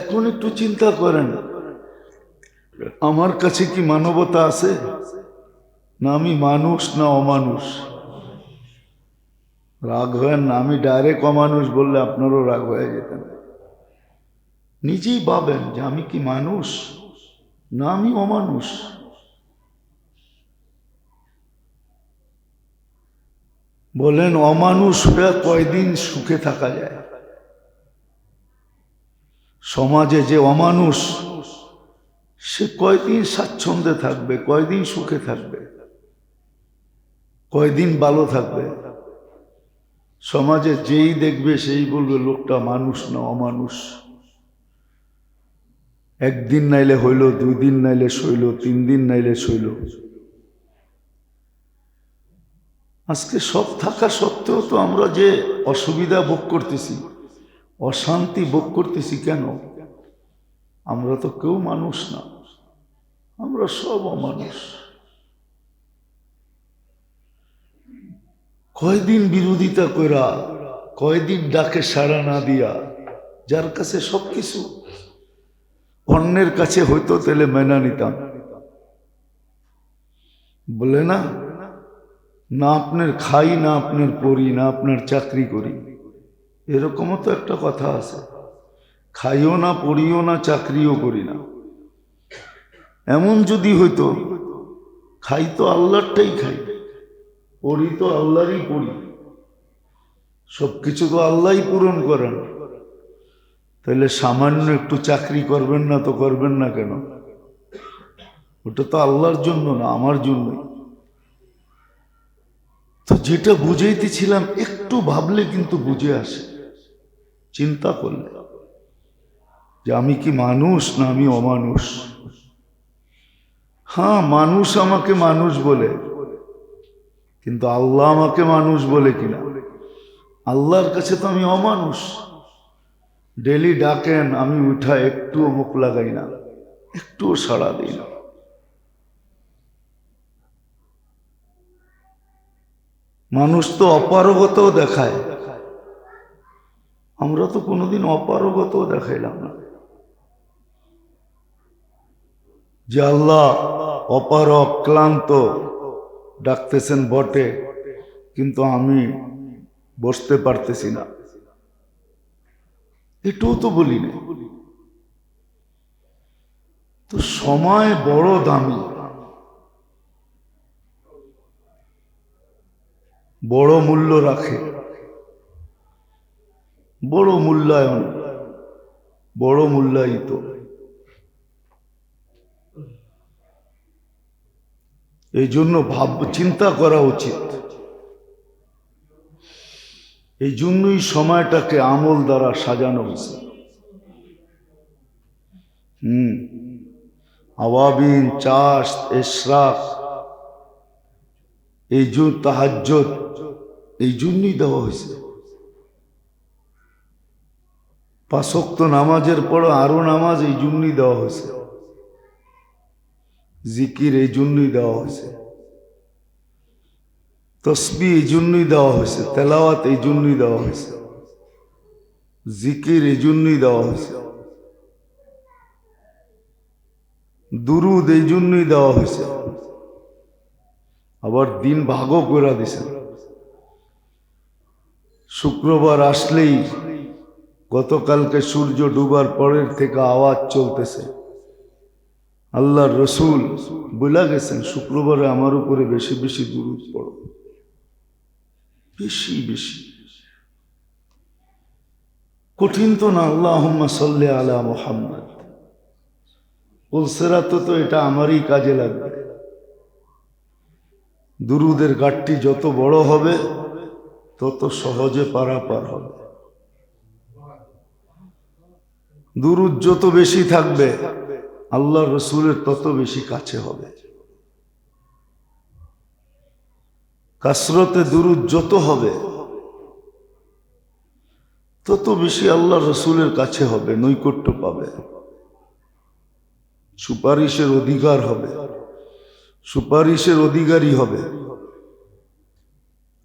এখন একটু চিন্তা করেন। আমার কাছে কি মানবতা আছে? না আমি মানুষ, না অমানুষ। রাগ হয় না, আমি ডাইরেক্ট অমানুষ বললে আপনারও রাগ হয়ে যেতেন নিজেই ভাবেন যে আমি কি মানুষ, না আমি অমানুষ। বলেন অমানুষ হয়ে কয়দিন সুখে থাকা যায়? সমাজে যে অমানুষ, সে কয়দিন স্বাচ্ছন্দ্যে থাকবে, কয়দিন সুখে থাকবে, কয়দিন ভালো থাকবে? সমাজে যেই দেখবে, সেই বলবে, লোকটা মানুষ না অমানুষ। একদিন নাইলে হইল দুই দিন নাইলে সইল তিন দিন নাইলে সইল। আজকে সব থাকা সত্ত্বেও তো আমরা যে অসুবিধা ভোগ করতেছি অশান্তি ভোগ করতেছি কেন? আমরা তো কেউ মানুষ না। আমরা সব অমানুষ। কয়দিন বিরোধিতা করা কয়দিন ডাকে সাড়া না দিয়া, যার কাছে সব কিছু অন্যের কাছে হয়তো তাহলে মেনা নিতাম। বলে না না আপনার খাই, না আপনার পড়ি, না আপনার চাকরি করি। এরকমও তো একটা কথা আছে। খাইও না, পড়িও না, চাকরিও করি না। এমন যদি হইতো, খাই তো আল্লাহরটাই খাই, পড়ি তো আল্লাহরই পড়ি। সব কিছু তো আল্লাহই পূরণ করেন। তাহলে সামান্য একটু চাকরি করবেন না তো করবেন না কেন? ওটা তো আল্লাহর জন্য না, আমার জন্যই। তো যেটা বুঝাইতেছিলাম, একটু ভাবলে কিন্তু বুঝে আসে। চিন্তা করলে। যে আমি কি মানুষ না আমি অমানুষ? হ্যাঁ মানুষ আমাকে মানুষ বলে, কিন্তু আল্লাহ আমাকে মানুষ বলে কিনা? আল্লাহর কাছে তো আমি অমানুষ। ডেলি ডাকেন, আমি উঠা একটুও মুখ লাগাই না, একটুও সাড়া দিই না। মানুষ তো অপারগতও দেখায়। আমরা তো কোনোদিন অপারগত দেখাইলাম না। যে আল্লাহ অপারক ক্লান্ত ডাকতেছেন বটে, কিন্তু আমি বসতে পারতেছি না। এটাও তো বলি না তো সময় বড় দামি। বড় মূল্য রাখে। বড় মূল্যায়ন, বড় মূল্যায়িত। এই জন্য ভাব, চিন্তা করা উচিত। এই জন্যই সময়টাকে আমল দ্বারা সাজানো হয়েছে হুম। আওয়াবিন, চাষ, এশরাক, এই জন্য তাহাজ্জত এই জন্যই দেওয়া হয়েছে। পাশক্ত নামাজের পর আরও নামাজ এই জন্যই দেওয়া হয়েছে। জিকির এই জন্যই দেওয়া হয়েছে। তসবি এই জন্যই দেওয়া হয়েছে। তেলাওয়াত এই জন্যই দেওয়া হয়েছে। জিকির এই জন্যই দেওয়া হয়েছে। দুরুদ এই জন্যই দেওয়া হয়েছে। আবার দিন ভাগও করে দিছে শুক্রবার আসলেই গতকালকে সূর্য ডুবার পরের থেকে আওয়াজ চলতেছে। আল্লাহর রসুল বলা গেছেন, শুক্রবারে আমার উপরে বেশি বেশি দুরুদ পড়ো। বেশি বেশি। কঠিন তো না আল্লাহ সাল্লে আলা মোহাম্মদ। উলসেরাতে তো এটা আমারই কাজে লাগবে। দুরুদের গাঠটি যত বড় হবে, তত সহজে পারাপার হবে। দুরুদ যত বেশি থাকবে আল্লাহ রসুলের তত বেশি কাছে হবে। কাসরতে দুরুদ যত হবে, তত বেশি আল্লাহ রসুলের কাছে হবে, নৈকট্য পাবে। সুপারিশের অধিকার হবে, সুপারিশের অধিকারী হবে।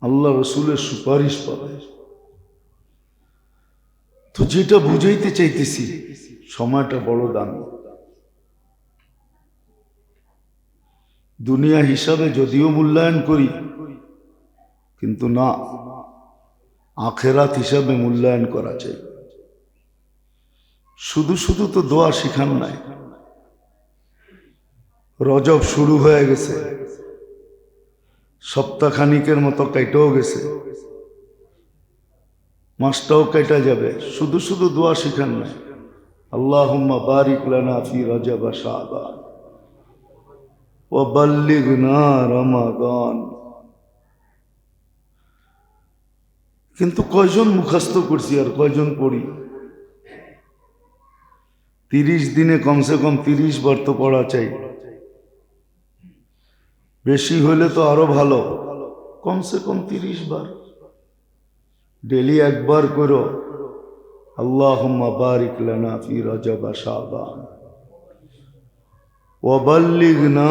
আল্লাহ রসুলের সুপারিশ পাবে। তো যেটা বুঝাইতে চাইতেছি, সময়টা বড় দামি। দুনিয়া হিসাবে যদিও মূল্যায়ন করি, কিন্তু না, আখেরাত হিসাবে মূল্যায়ন করা চাই। শুধু শুধু তো দোয়া শিখান নাই। রজব শুরু হয়ে গেছে। সপ্তাহখানিকের মতো কেটেও গেছে। মাসটাও কেটে যাবে। শুধু শুধু দোয়া শিখান নাই আল্লাহুম্মা বারিক লানা ফি রজব শাবান। ওয়া বাল্লিগনা রমাদান। কিন্তু কয়জন মুখস্থ করছি আর কয়জন পড়ি? তিরিশ দিনে কমসে কম তিরিশ বার তো পড়া চাই। বেশি হলে তো আরও ভালো। কমসে কম তিরিশ বার। ডেলি একবার করো। আল্লাহুম্মা বারিক লানা ফি রজব শাবান। ওয়াবাল্লিগনা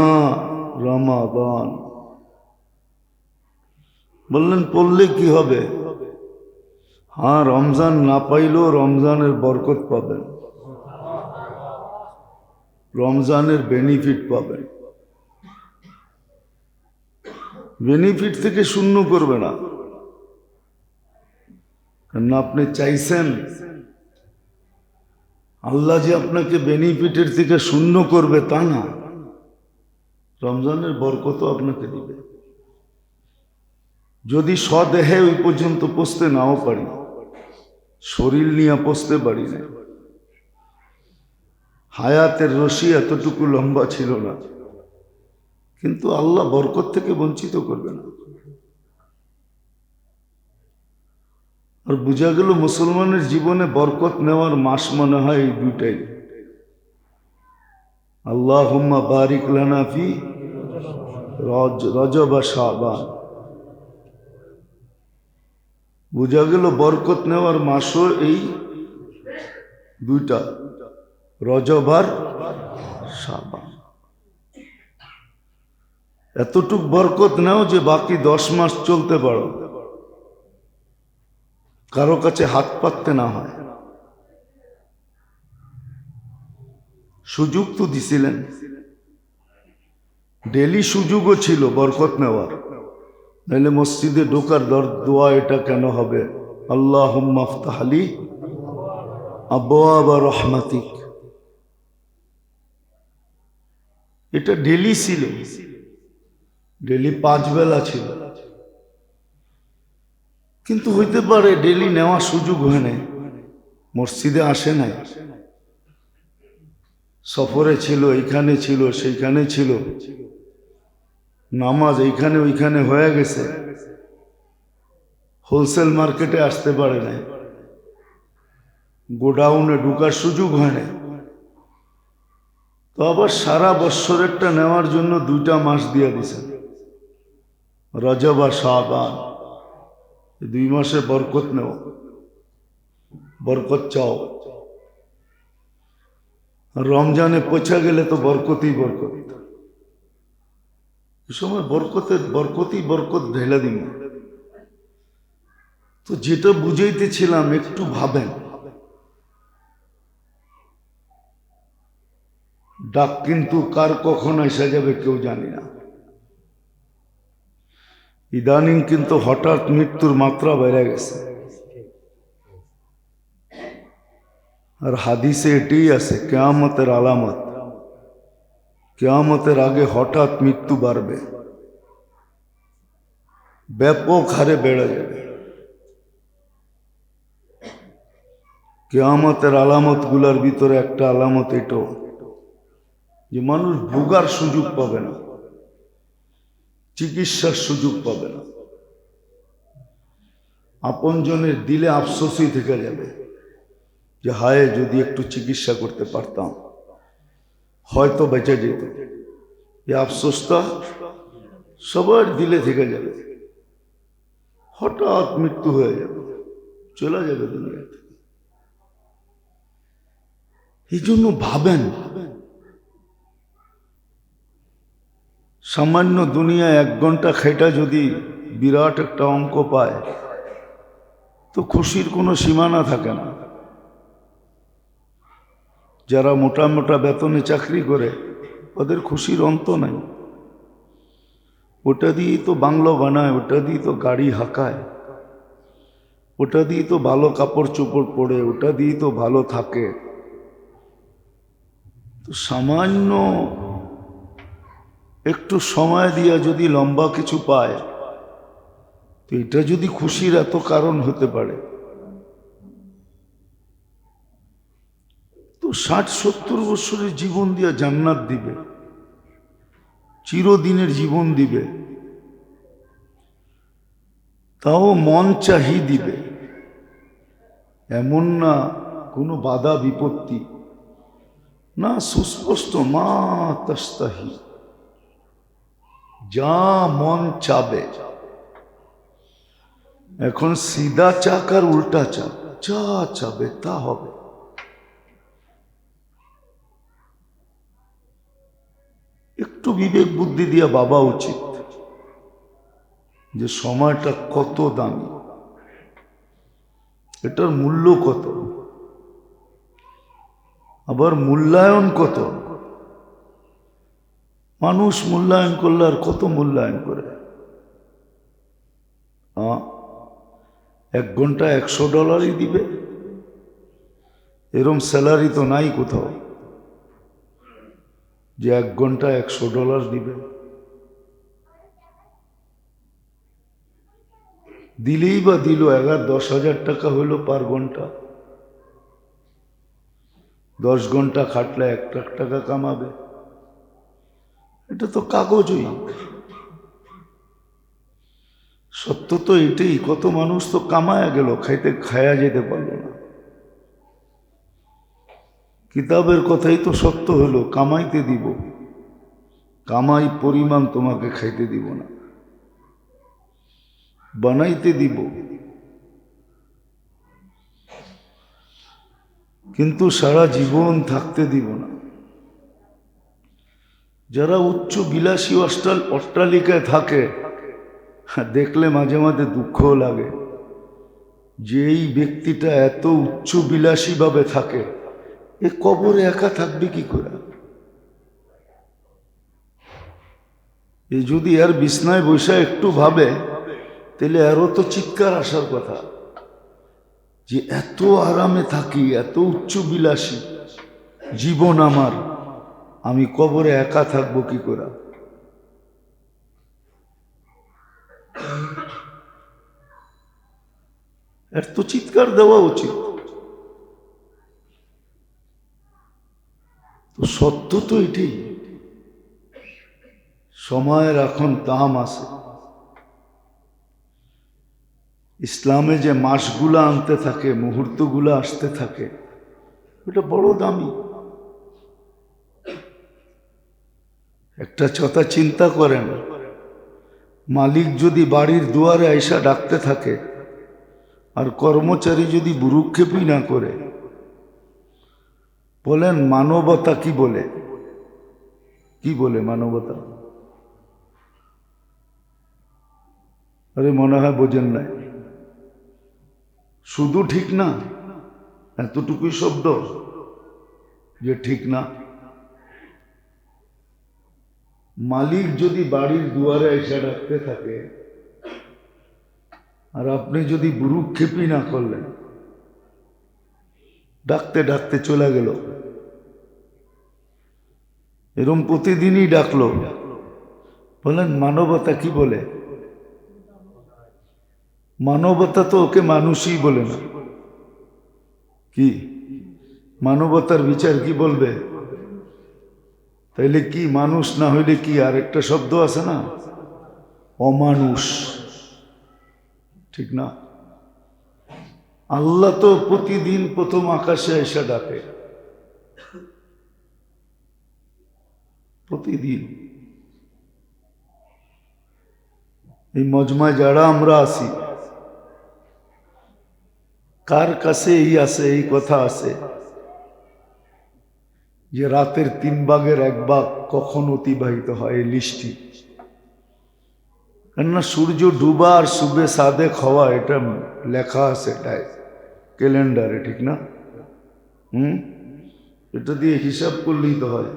রমাবান বললেন, পড়লে কি হবে? হ্যাঁ রমজান না পাইলেও রমজানের বরকত পাবেন। রমজানের বেনিফিট পাবেন। বেনিফিট থেকে শূন্য করবে না। কারণ আপনি চাইছেন আল্লাহ যে আপনাকে বেনিফিটের থেকে শূন্য করবে তা না। রমজানের বরকতও আপনাকে দিবে। যদি স্বদেহে ওই পর্যন্ত পৌঁছতে নাও পারি, শরীর নিয়ে পৌঁছতে পারি না। হায়াতের রশি এতটুকু লম্বা ছিল না। কিন্তু আল্লাহ বরকত থেকে বঞ্চিত করবে না। আর বোঝা গেল মুসলমানের জীবনে বরকত নেওয়ার মাস মনে হয় এই দুইটাই। আল্লাহ হুম্মা বারিক লানা ফি রজ, রজব আর শাবান। বোঝা গেল বরকত নেওয়ার মাসও এই দুইটা, রজব আর শাবান। এতটুক বরকত নাও যে বাকি দশ মাস চলতে পারো। কারও কাছে হাত পাততে না হয়। সুযোগ তো দিছিলেন। ডেলি সুযোগও ছিল বরকত নেওয়ার। নাহলে মসজিদে ঢোকার দর দোয়া এটা কেন হবে? আল্লাহ মাফতাহালি আবা রহমাতিক। এটা ডেলি ছিল। ডেলি পাঁচ বেলা ছিল। কিন্তু হইতে পারে ডেলি নেওয়ার সুযোগ হয় নাই। মসজিদে আসে নাই। সফরে ছিল, এইখানে ছিল, সেইখানে ছিল। নামাজ এইখানে, ওইখানে হয়ে গেছে। হোলসেল মার্কেটে আসতে পারে নাই। গোডাউনে ঢুকার সুযোগ হয় নাই। তো আবার সারা বৎসরেরটা নেওয়ার জন্য দুইটা মাস দিয়ে দিছেন রজব আর শাহবান দুই মাসে বরকত নেও। বরকত চাও। রমজানে পৌঁছা গেলে তো বরকতই বরকত। এ সময় বরকতের, বরকতই বরকত ঢেলা দিন। তো যেটা বুঝাইতেছিলাম, একটু ভাবেন। ডাক কিন্তু কার কখন এসে যাবে কেউ জানি না। ইদানিং কিন্তু হঠাৎ মৃত্যুর মাত্রা বেড়ে গেছে। আর হাদিসে এটাই আছে, কেয়ামতের আলামত। কেয়ামতের আগে হঠাৎ মৃত্যু বাড়বে। ব্যাপক হারে বেড়ে যাবে। কেয়ামতের আলামতগুলার ভিতরে একটা আলামত এটাও যে মানুষ ভোগার সুযোগ পাবে না। চিকিৎসার সুযোগ পাবে না। আপনজনের দিলে আফসোসই থেকে যাবে যে, হায়, যদি একটু চিকিৎসা করতে পারতাম, হয়তো বেঁচে যেত। এই আফসোসটা সবার দিলে থেকে যাবে। হঠাৎ মৃত্যু হয়ে যাবে, চলে যাবে দুনিয়া থেকে। এই জন্য ভাবেন সামান্য দুনিয়া এক ঘণ্টা খেটা যদি বিরাট একটা অঙ্ক পায়, তো খুশির কোনো সীমানা থাকে না। যারা মোটা মোটা বেতনে চাকরি করে, ওদের খুশির অন্ত নাই। ওটা দিয়েই তো বাংলো বানায়, ওটা দিয়ে তো গাড়ি হাঁকায়, ওটা দিয়ে তো ভালো কাপড় চোপড় পরে, ওটা দিয়ে তো ভালো থাকে। তো সামান্য একটু সময় দিয়া যদি লম্বা কিছু পায়, তো এটা যদি খুশির এত কারণ হতে পারে। তো ষাট সত্তর বছরের জীবন দিয়া জান্নাত দিবে, চিরদিনের জীবন দিবে, তাও মন চাহি দিবে, এমন না কোনো বাধা বিপত্তি না সুস্পষ্ট মা তস্তাহি যা মন চাবে। এখন সিধা চাক আর উল্টা চাক, যা চাবে তা হবে। একটু বিবেক বুদ্ধি দিয়া বাবা উচিত যে সময়টা কত দামি। এটার মূল্য কত? আবার মূল্যায়ন কত? মানুষ মূল্যায়ন করলে আর কত মূল্যায়ন করে? এক ঘণ্টা একশো ডলারই দিবে। এরম স্যালারি তো নাই কোথাও। যে এক ঘণ্টা একশো ডলার দিবে। দিলেই বা দিল, এগারো দশ হাজার টাকা হইল পার ঘণ্টা। দশ ঘণ্টা খাটলে এক লাখ টাকা কামাবে। এটা তো কাগজই। সত্য তো এটাই, কত মানুষ তো কামায়া গেল, খাইতে খায়া যেতে পারল না। কিতাবের কথাই তো সত্য হলো, কামাইতে দিব। কামাই পরিমাণ তোমাকে খাইতে দিব না। বানাইতে দিব। কিন্তু সারা জীবন থাকতে দিব না। যারা উচ্চ বিলাসী অষ্টাল অট্টালিকায় থাকে, দেখলে মাঝে মাঝে দুঃখও লাগে। যে এই ব্যক্তিটা এত উচ্চ বিলাসীভাবে থাকে, এ কবরে একা থাকবে কি করে? এ যদি আর বিছনায় বসে একটু ভাবে, তাহলে আরও তো চিৎকার আসার কথা। যে এত আরামে থাকি, এত উচ্চ বিলাসী, জীবন আমার। আমি কবরে একা থাকব কি করে? এর তো চিৎকার দেওয়া উচিত। তো সত্য তো এটাই সময়ের এখন দাম আছে। ইসলামে যে মাসগুলা আনতে থাকে, মুহূর্তগুলো আসতে থাকে ওটা বড় দামি। একটা কথা চিন্তা করেন। মালিক যদি বাড়ির দুয়ারে আইসা ডাকতে থাকে, আর কর্মচারী যদি বুরুক্ষেপই না করে, বলেন মানবতা কি বলে? কি বলে মানবতা? আরে মনে হয় বোঝেন নাই। শুধু ঠিক না, এতটুকুই শব্দ যে ঠিক না। মালিক যদি বাড়ির দুয়ারে এসে ডাকতে থাকে, আর আপনি যদি বুরুক্ষেপই না করলেন, ডাকতে ডাকতে চলে গেল। এরম প্রতিদিনই ডাকলো। বলেন মানবতা কি বলে? মানবতা তো ওকে মানুষই বলে না। কি? মানবতার বিচার কি বলবে? তাইলে কি মানুষ না হইলে কি আর একটা শব্দ আছে না? অমানুষ। ঠিক না? আল্লাহ তো প্রতিদিন প্রথম আকাশে এসে ডাকে। প্রতিদিন। এই মজমায় যারা আমরা আসি কার কাছে এই আছে, এই কথা আছে? যে রাতের তিন ভাগের এক ভাগ কখন অতিবাহিত হয় এই কেননা সূর্য ডুবা আর সুবে সাদে খাওয়া এটা লেখা আছে এটাই, ক্যালেন্ডারে, ঠিক না? হুম? এটা দিয়ে হিসাব করলেই তো হয়।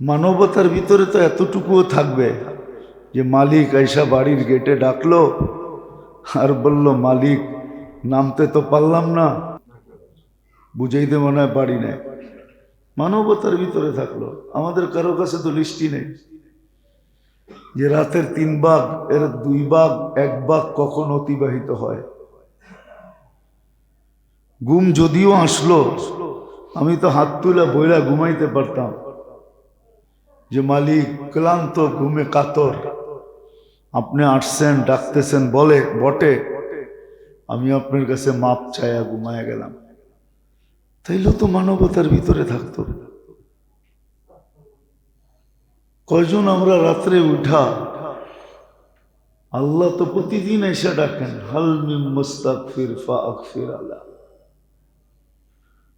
মানবতার ভিতরে তো এতটুকুও থাকবে যে মালিক আইসা বাড়ির গেটে ডাকলো আর বলল, মালিক, নামতে তো পারলাম না। বুঝাইতে মনে হয় পারি না মানবতার ভিতরে থাকল। আমাদের কারও কাছে তো লিস্টি নেই। যে রাতের তিন ভাগ, এর দুই ভাগ, এক ভাগ কখন অতিবাহিত হয়? ঘুম যদিও আসলো, আমি তো হাত তুলে বইলা ঘুমাইতে পারতাম। যে মালিক, ক্লান্ত ঘুমে কাতর। আপনি আসছেন, ডাকতেছেন, বলে, বটে। আমি আপনার কাছে মাপ চায়া ঘুমায় গেলাম। তাইলে তো মানবতার ভিতরে থাকতো। কয়জন আমরা রাত্রে উঠা, আল্লাহ তো প্রতিদিন এসে ডাকেন, হাল মিন মুস্তাগফির ফাগফির আলা,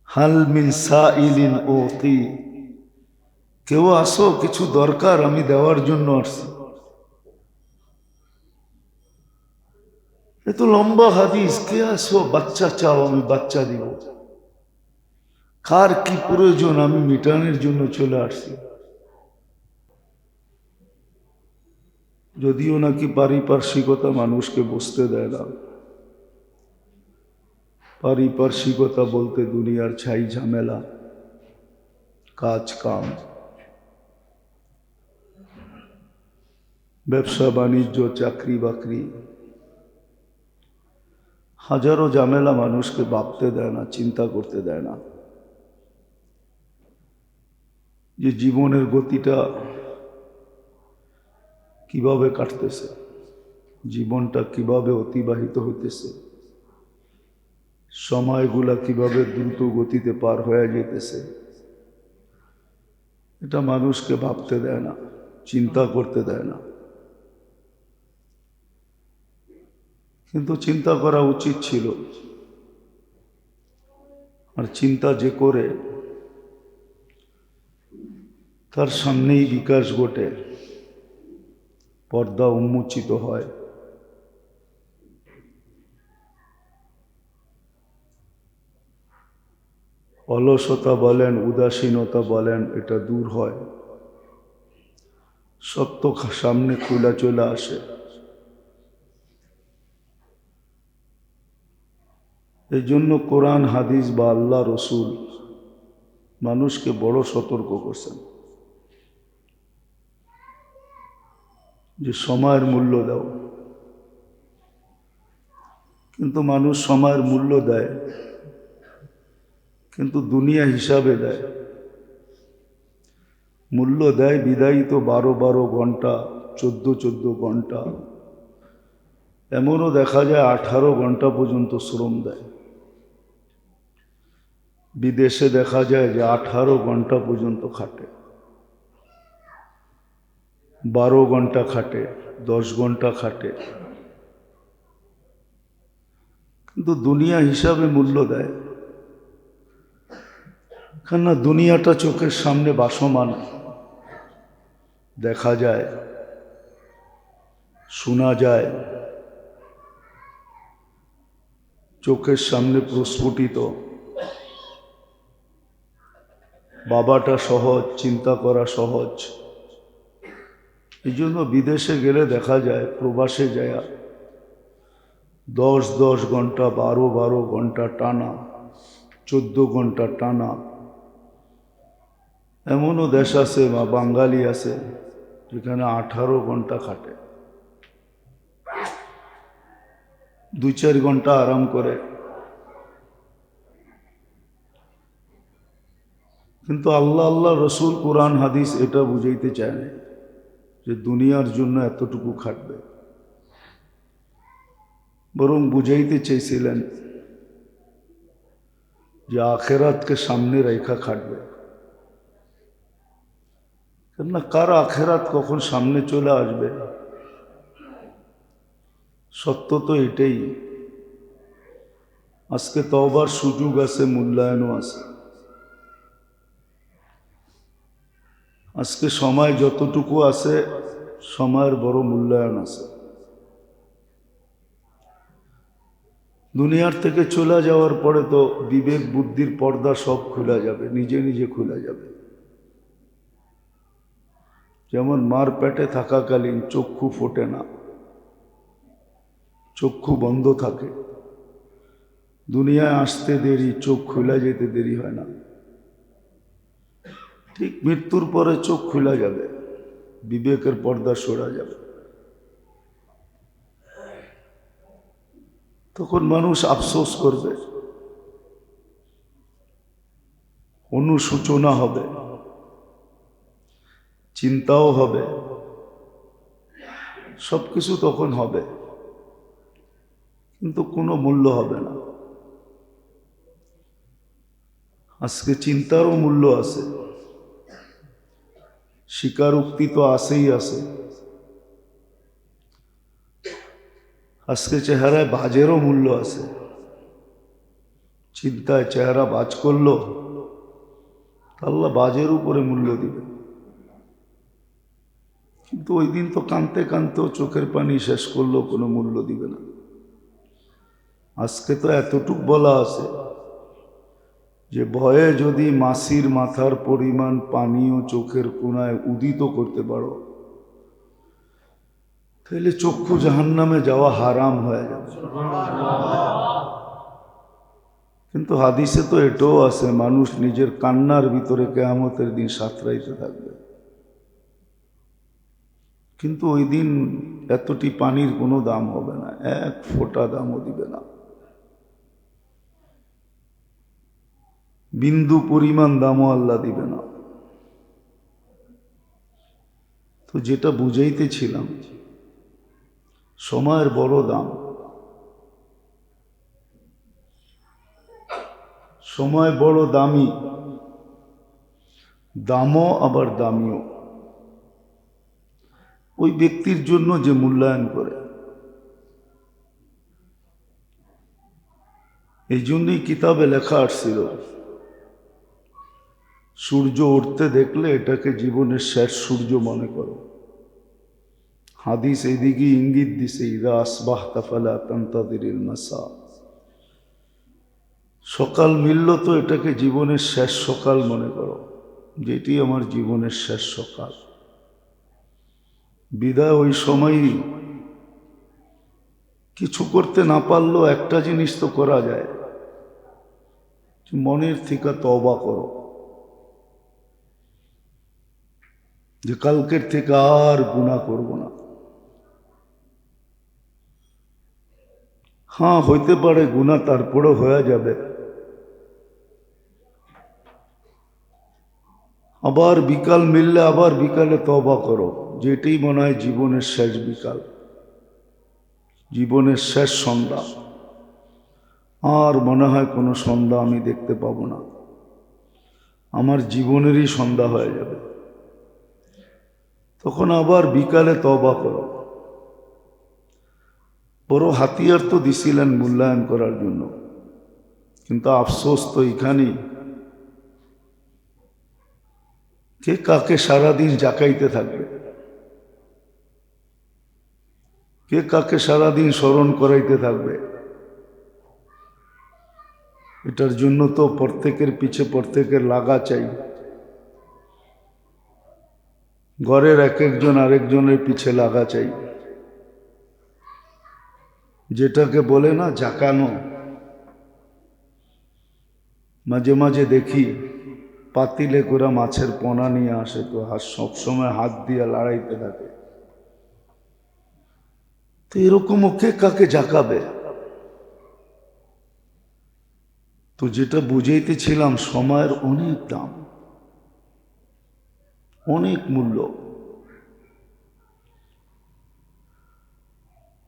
হাল মিন সাইলিন ওতি কেউ আসো, কিছু দরকার আমি দেওয়ার জন্য আসছি। এ তো লম্বা হাদিস, কে আসো? বাচ্চা চাও, আমি বাচ্চা দিব। কার কি প্রয়োজন, আমি মিটানের জন্য চলে আসছি। যদিও নাকি পারিপার্শ্বিকতা মানুষকে বসতে দেয় না। পারিপার্শ্বিকতা বলতে দুনিয়ার ছাই ঝামেলা, কাজ, কাম। ব্যবসা, বাণিজ্য, চাকরি, বাকরি। হাজারো ঝামেলা মানুষকে ভাবতে দেয় না, চিন্তা করতে দেয় না। যে জীবনের গতিটা কীভাবে কাটতেছে, জীবনটা কীভাবে অতিবাহিত হইতেছে, সময়গুলা কীভাবে দ্রুত গতিতে পার হয়ে যেতেছে, এটা মানুষকে ভাবতে দেয় না, চিন্তা করতে দেয় না। কিন্তু চিন্তা করা উচিত ছিল। আর চিন্তা যে করে তার সামনেই বিকাশ ঘটে। পর্দা উন্মোচিত হয়। অলসতা বলেন, উদাসীনতা বলেন, এটা দূর হয়। সত্য সামনে খোলা চলে আসে। এই জন্য কোরআন, হাদিস বা আল্লাহ রসুল মানুষকে বড় সতর্ক করছেন। যে সময়ের মূল্য দাও। কিন্তু মানুষ সময়ের মূল্য দেয়, কিন্তু দুনিয়া হিসাবে দেয়। মূল্য দেয় বিদায়ী তো বারো বারো ঘণ্টা, চোদ্দ চোদ্দ ঘণ্টা। এমনও দেখা যায় আঠারো ঘণ্টা পর্যন্ত শ্রম দেয়। বিদেশে দেখা যায় যে আঠারো ঘণ্টা পর্যন্ত খাটে। বারো ঘণ্টা খাটে, দশ ঘণ্টা খাটে। কিন্তু দুনিয়া হিসাবে মূল্য দেয়। কেননা দুনিয়াটা চোখের সামনে বাসমান। দেখা যায়, শোনা যায়, চোখের সামনে প্রস্ফুটিত। বাবাটা সহজ, চিন্তা করা সহজ। এই জন্য বিদেশে গেলে দেখা যায়, প্রবাসে যায়। দশ দশ ঘণ্টা, বারো বারো ঘণ্টা টানা, চোদ্দ ঘণ্টা টানা। এমনও দেশ আছে, বা বাঙালি আছে, যেখানে আঠারো ঘণ্টা খাটে। দুই চার ঘণ্টা আরাম করে। কিন্তু আল্লাহ আল্লাহ রসুল কোরআন, হাদিস এটা বুঝাইতে চায় না যে দুনিয়ার জন্য এতটুকু খাটবে। বরং বুঝাইতে চেয়েছিলেন যে আখেরাতকে সামনে রেখা খাটবে। কেননা কার আখেরাত কখন সামনে চলে আসবে? সত্য তো এটাই। আজকে তবার সুযোগ আছে, মূল্যায়নও আছে। আজকে সময় যতটুকু আছে, সময়ের বড় মূল্যায়ন আছে। দুনিয়ার থেকে চলে যাওয়ার পরে তো বিবেক, বুদ্ধির পর্দা সব খোলা যাবে, নিজে নিজে খোলা যাবে। যেমন মার পেটে থাকাকালীন চক্ষু ফোটে না, চক্ষু বন্ধ থাকে। দুনিয়ায় আসতে দেরি, চোখ খোলা যেতে দেরি হয় না। ঠিক মৃত্যুর পরে চোখ খোলা যাবে, বিবেকের পর্দা সরা যাবে। তখন মানুষ আফসোস করবে অনুসূচনা হবে, চিন্তাও হবে সব কিছু তখন হবে, কিন্তু কোনো মূল্য হবে না। আজকে চিন্তারও মূল্য আছে। স্বীকারোক্তি তো আসেই আছে। আজকে চেহারায় বাজেরও মূল্য আছে। চিন্তায় চেহারা বাজ করল, আল্লাহ বাজের উপরে মূল্য দিবে। কিন্তু ওই দিন তো কানতে কানতেও চোখের পানি শেষ করলেও কোনো মূল্য দিবে না। আজকে তো এতটুক বলা আছে। যে ভয়ে যদি মাসির মাথার পরিমাণ পানীয় চোখের কোনায় উদিত করতে পারো, তাহলে চক্ষু জাহান্নামে যাওয়া হারাম হয়ে যাবে। কিন্তু হাদিসে তো এটাও আছে, মানুষ নিজের কান্নার ভিতরে কেয়ামতের দিন সাঁতরাইতে থাকবে। কিন্তু ওই দিন এতটি পানির কোনো দাম হবে না, এক ফোঁটা দামও দিবে না। বিন্দু পরিমাণ দামও আল্লাহ দিবে না। তো যেটা বুঝাইতেছিলাম, সময়ের বড় দাম। সময় বড় দামি, দামও আবার দামিও। ওই ব্যক্তির জন্য যে মূল্যায়ন করে। এই জন্যই কিতাবে লেখা আসছিল সূর্য উঠতে দেখলে এটাকে জীবনের শেষ সূর্য মনে করো। হাদিস এদিকে ইঙ্গিত দিছে, ইদা আসবাহ তাফালা তান্তাদির মাসা। সকাল মিলল তো এটাকে জীবনের শেষ সকাল মনে করো, যেটি আমার জীবনের শেষ সকাল। বিদায় ওই সময়ই কিছু করতে না পারলেও একটা জিনিস তো করা যায়, মনের থেকে তবা করো। যে কালকের থেকে আর গুণা করব না। হ্যাঁ হইতে পারে গুণা তারপরেও হয়ে যাবে। আবার বিকাল মিললে আবার বিকালে তবা করো, যেটাই মনে হয় জীবনের শেষ বিকাল, জীবনের শেষ সন্ধ্যা। আর মনে হয় কোনো সন্ধ্যা আমি দেখতে পাবো না। আমার জীবনেরই সন্ধ্যা হয়ে যাবে। তখন আবার বিকালে তবা করো। বড় হাতিয়ার তো দিছিলেন মূল্যায়ন করার জন্য। কিন্তু আফসোস তো এখানেই। কে কাকে সারাদিন জাকাইতে থাকবে কে কাকে সারাদিন স্মরণ করাইতে থাকবে। এটার জন্য তো প্রত্যেকের পিছে প্রত্যেকের লাগা চাই। ঘরের এক একজন আরেকজনের পিছে লাগা চাই। যেটাকে বলে না জাকানো মাঝে মাঝে দেখি, পাতিলে করে মাছের পোনা নিয়ে আসে তো হাত সবসময় হাত দিয়ে লড়াইতে থাকে। তো এরকম ওকে কাকে জাকাবে তো যেটা বুঝাইতেছিলাম, সময়ের অনেক দাম। অনেক মূল্য।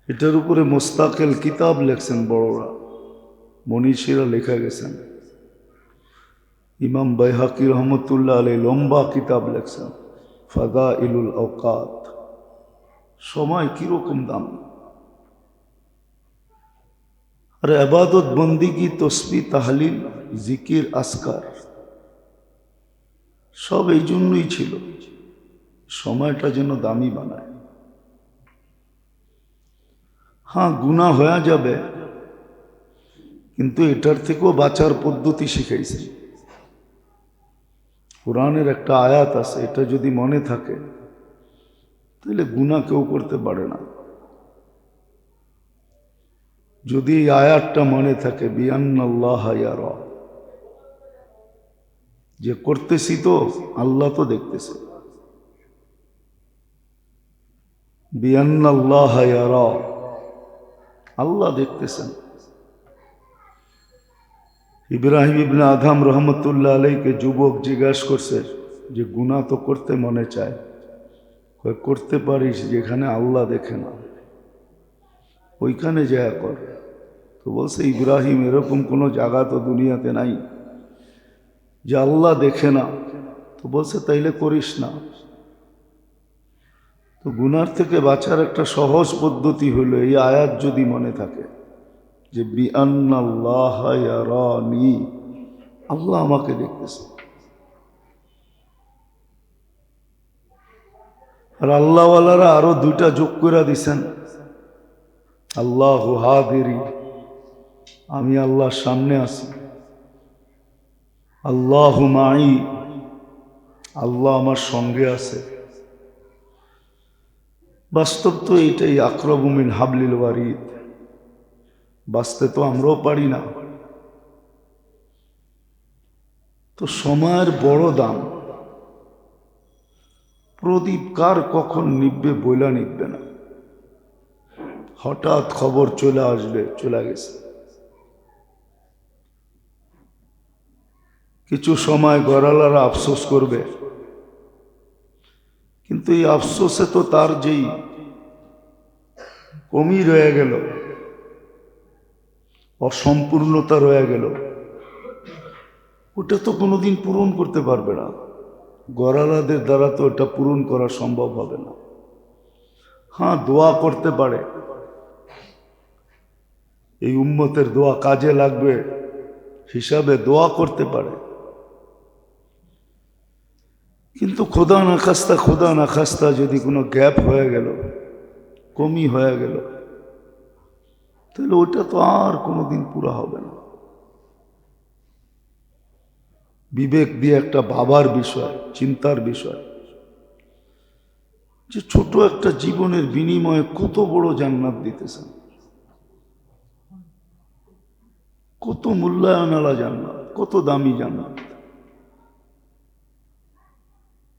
এটার উপরে মোস্তাকেল কিতাব লেখছেন বড়রা। মনীষীরা লেখা গেছেন। ইমাম বাইহাকি রহমতুল্লাহ আলী লম্বা কিতাব লেখছেন ফাদা ইলুল আওকাত সময় কীরকম দাম? আর আবাদত বন্দিগি, তসবি, তাহলিল, জিকির, আসকার। সব এই জন্যই ছিল, সময়টা যেন দামি বানায়। হ্যাঁ গুণা হয়ে যাবে, কিন্তু এটার থেকেও বাঁচার পদ্ধতি শিখাইছেন কোরআনের একটা আয়াত আছে, এটা যদি মনে থাকে, তাহলে গুণা কেউ করতে পারে না। যদি এই আয়াতটা মনে থাকে বিয়ান্নাল্লাহ ইয়ার যে করতেছি তো, আল্লাহ তো দেখতেছে। আল্লাহ দেখতেছেন। ইব্রাহিম ইবনে আধাম রহমতুল্লাহ আলাইকে যুবক জিজ্ঞাসা করছে যে গুণা তো করতে মনে চায়? করতে পারিস, যেখানে আল্লাহ দেখে না। ওইখানে যা কর। তো বলছে, ইব্রাহিম, এরকম কোনো জায়গা তো দুনিয়াতে নাই। যে আল্লাহ দেখে না, তো বলছে, তাইলে করিস না। তো গুনার থেকে বাঁচার একটা সহজ পদ্ধতি হলো, এই আয়াত যদি মনে থাকে, যে ইয়ারানি, আল্লাহ আমাকে দেখতেছে। আর আল্লাহওয়ালারা আরও দুইটা যোগ করে দিছেন। আল্লাহ হাদিরি, আমি আল্লাহর সামনে আছি। আল্লাহ মাই। আল্লাহ আমার সঙ্গে আছে। বাস্তব তো এইটাই আক্রবমিন হাবলিল ওয়ারিদ। বাঁচতে তো আমরাও পারি না। তো সময়ের বড় দাম। প্রদীপ কার কখন নিববে বইলা নিববে না। হঠাৎ খবর চলে আসবে, চলে গেছে। কিছু সময় গড়ালারা আফসোস করবে। কিন্তু এই আফসোসে তো তার যেই কমই রয়ে গেল, অসম্পূর্ণতা রয়ে গেল, ওটা তো কোনোদিন পূরণ করতে পারবে না। গড়ালাদের দ্বারা তো এটা পূরণ করা সম্ভব হবে না। হ্যাঁ দোয়া করতে পারে। এই উম্মতের দোয়া কাজে লাগবে, হিসাবে দোয়া করতে পারে। কিন্তু খোদা না খাস্তা, খোদা না খাস্তা যদি কোনো গ্যাপ হয়ে গেল, কমি হয়ে গেল, তাহলে ওটা তো আর কোনোদিন পুরা হবে না। বিবেক দিয়ে একটা বাবার বিষয়, চিন্তার বিষয়, যে ছোট একটা জীবনের বিনিময়ে কত বড় জান্নাত দিতেছেন। কত মূল্যায়ন আলা জান্নাত, কত দামি জান্নাত।